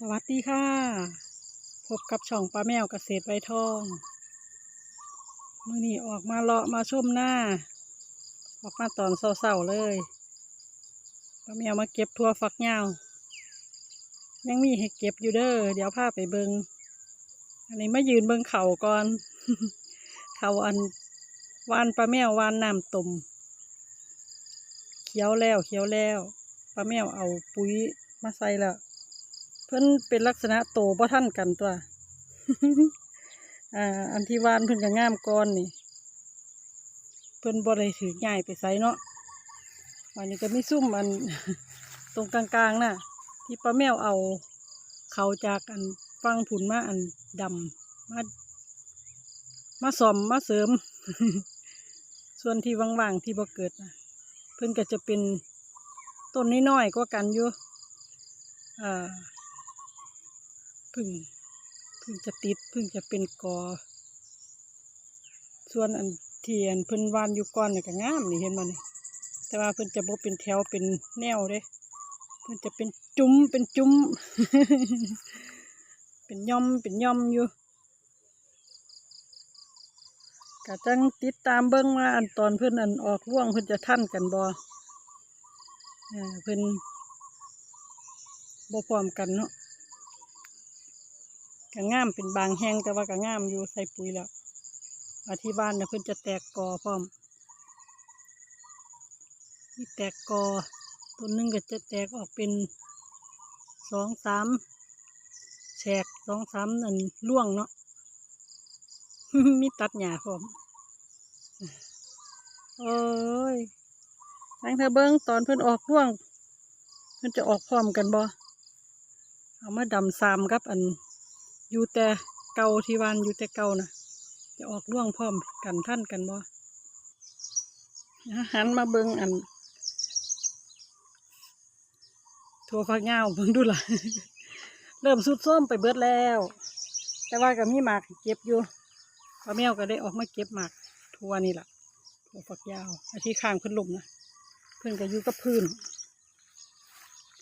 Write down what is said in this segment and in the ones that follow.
สวัสดีค่ะ พบกับช่องปลาแมวเกษตรไวทองมื่อนี้ออกมาเลาะมาชมหน้า ออกมาตอนเศร้าๆเลยปลาแมวมาเก็บทั่วฝักยาว ยังมีให้เก็บอยู่เด้อเดี๋ยวพาไปเบิงอันนี้มายืนเบิงเข่าก่อน เขาอันวานปลาแมววานน้ำตุ่มเขียวแล้วเขียวแล้วปลาแมวเอาปุ๋ยมาใส่แล้ว พิ่นเป็นลักษณะโตบ่ท่านกันตัว อ่า อันที่วานเพิ่นก็งามก่อนนี่ เพิ่นบ่ได้ถือง่ายไปใส่เนาะวันนี้ก็มีซุ่มอัน ตรงกลางๆน่ะ ที่ป้าแมวเอา เขาจากอันฟังผุนมาอันดำมามาซ่อมมาเสริม ส่วนที่ว่างๆที่บ่เกิดนะเพิ่นก็จะเป็นต้นน้อยๆกว่ากันอยู่อ่า พึ่งเพึ่งจะติดเพึ่งจะเป็นกอ ส่วนอันเทียนเพิ่นวานอยู่ก่อนนี่ก็งามนี่เห็นบ่นี่แต่ว่าเพิ่นจะบ่เป็นแถวเป็นแนวเด้ เพิ่นจะเป็นจุ้มเป็นจุ้ม เป็นย่อมเป็นย่อมอยู่ก็จังติดตามเบิ่งว่าอันตอนเพิ่นอันออกร่วงเพิ่นจะทันกันบ่เอเพิ่นบ่พร้อมกันเนาะ ก็งามเป็นบางแห้งแต่ว่าก็งามอยู่ใส่ปุ๋ยแล้วอาที่บ้านนี่ยเพิ่อนจะแตกกอพร้อมมีแตกกอต้นหนึงก็จะแตกออกเป็นสองสามแฉกสองสามอันล่วงเนาะมีตัดหญ้าพร้อมโอ้ยทางเธอเบิ้งตอนเพิ่อนออกร่วง เพิ่อนจะออกพร้อมกันบ่เอามาดำซามกับอัน อยู่แต่เก่าที่วานอยู่แต่เก่านะจะออกร่วงพร้อมกันท่านกันบ่หันมาเบิ้งอันทัวฟักเงาวเบิ่งดูล่ะ เริ่มสุดส้มไปเบิดแล้ว แต่ว่าก็มีหมากเก็บอยู่ป้าแมวก็ได้ออกมาเก็บหมากทัวนี่ล่ะทัวฝักยาวอาที่ข้างเพิ่นลมนะเพิ่อนก็อยู่กับพื้น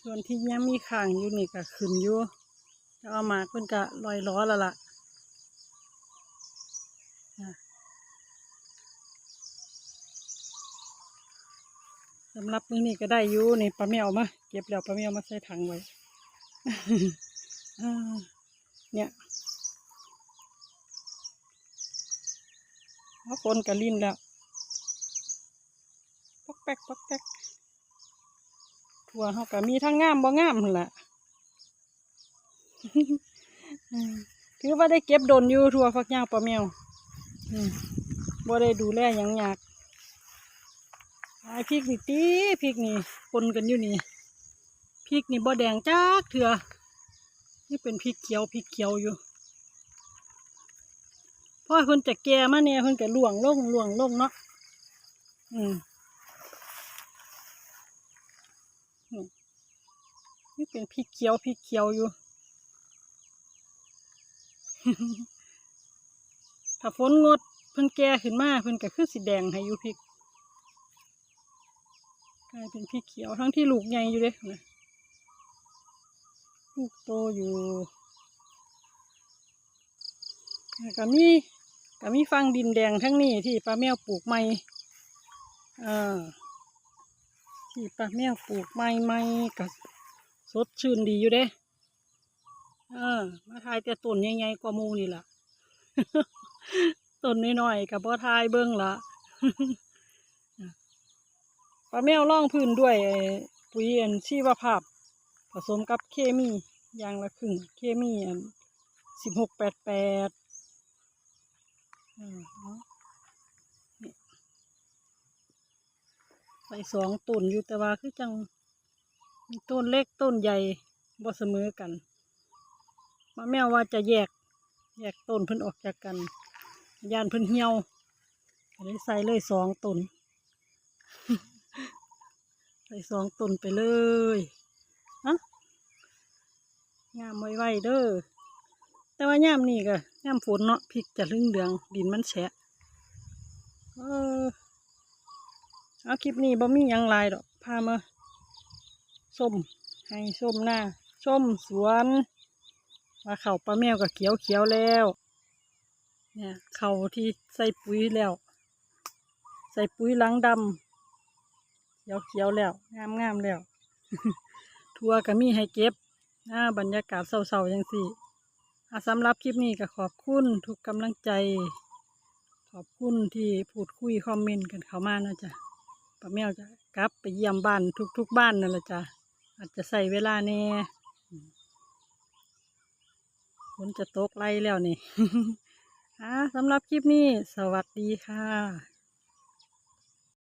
ส่วนที่ยังมีข้างอยู่นี่ก็ขึ้นอยู่ แล้วเอามาเพิ่นก็ลอยล้อแล้วล่ะสำหรับมื้อนี้ก็ได้อยู่นี่ปลาแมวมา เก็บแล้วปลาแมวมาใส่ถังไว้เนี่ยเอาฝนก็ลิ้นแล้วปอกแป๊กปอกแป๊กทั่วเขาก็มีทั้งงามบ่งามนั่นแหละ ถือว่าได้เก็บโดนอยู่ทั่วฟักยาวปลาแมวบ่ได้ดูแลหยังยากไอ้พริกนี่ตีพริกนี่ปนกันอยู่นี่พริกนี่บ่แดงจักเถื่อนี่เป็นพริกเขียวพริกเขียวอยู่พราะเพิ่นจะแก่มาเนี่ยเพิ่นก็ล่วงลงหลวงลงเนาะอือืมนี่เป็นพริกเขียวพริกเขียวอยู่ ถ้าฝนงดเพิ่นแก่ขึ้นมาเพิ่นก็คือสีแดงให้อยู่พริกกลายเป็นพริกเขียวทั้งที่ลูกใหญ่อยู่เด้นะลูกโตอยู่ก็มีก็มีฟังดินแดงทั้งนี้ที่ป้าแมวปลูกใหม่เอ่าที่ป้าแมวปลูกใหม่ใหม่ก็สดชื่นดีอยู่เด้ เออ มาทายแต่ต้นใหญ่ๆกว่ามูนี่ล่ะต้นน้อยๆกับบ่ทายเบิ่งละปลาแมวล่องพื้นด้วยปุ๋ยอันชีวภาพ ผสมกับเคมีอย่างละครึ่งเคมีอันสิบหกแปดแปดใส่สองต้นอยู่แต่ว่าคือจังมีต้นเล็กต้นใหญ่บ่เสมอกัน มาแมวว่าจะแยก แยกต้นเพิ่นออกจากกันยานเพิ่นเหี่ยวเลยใส่เลยสองต้นใส่สองต้นไปเลยอะงามไว้ๆเด้อแต่ว่ายามนี่ก็ยามฝนเนาะพริกจะลืองเหลืองดินมันแฉะเออเอาคลิปนี้บ่มียังลายดอกพามาส้มให้ส้มหน้าส้มสวน ว่าเขาปลาแมวก็เขียวเขียวแล้ว เนี่ยเขาที่ใส่ปุ๋ยแล้ว ใส่ปุ๋ยหลังดำเขียวเขียวแล้วงามงามแล้ว ทัวก็มีให้เก็บหน้าบรรยากาศเศร้าๆอย่างสี่อะสำหรับคลิปนี้ก็ขอบคุณทุกกำลังใจ ขอบคุณที่พูดคุยคอมเมนต์กันเข้ามานะจ๊ะป้าแมวจะกลับไปเยี่ยมบ้านทุกๆบ้านนั่นแหละจ้ะอาจจะใส่เวลาแน่อืมฝ นจะตกไล่แล้วนี่ อะสำหรับคลิปนี้ สวัสดีค่ะ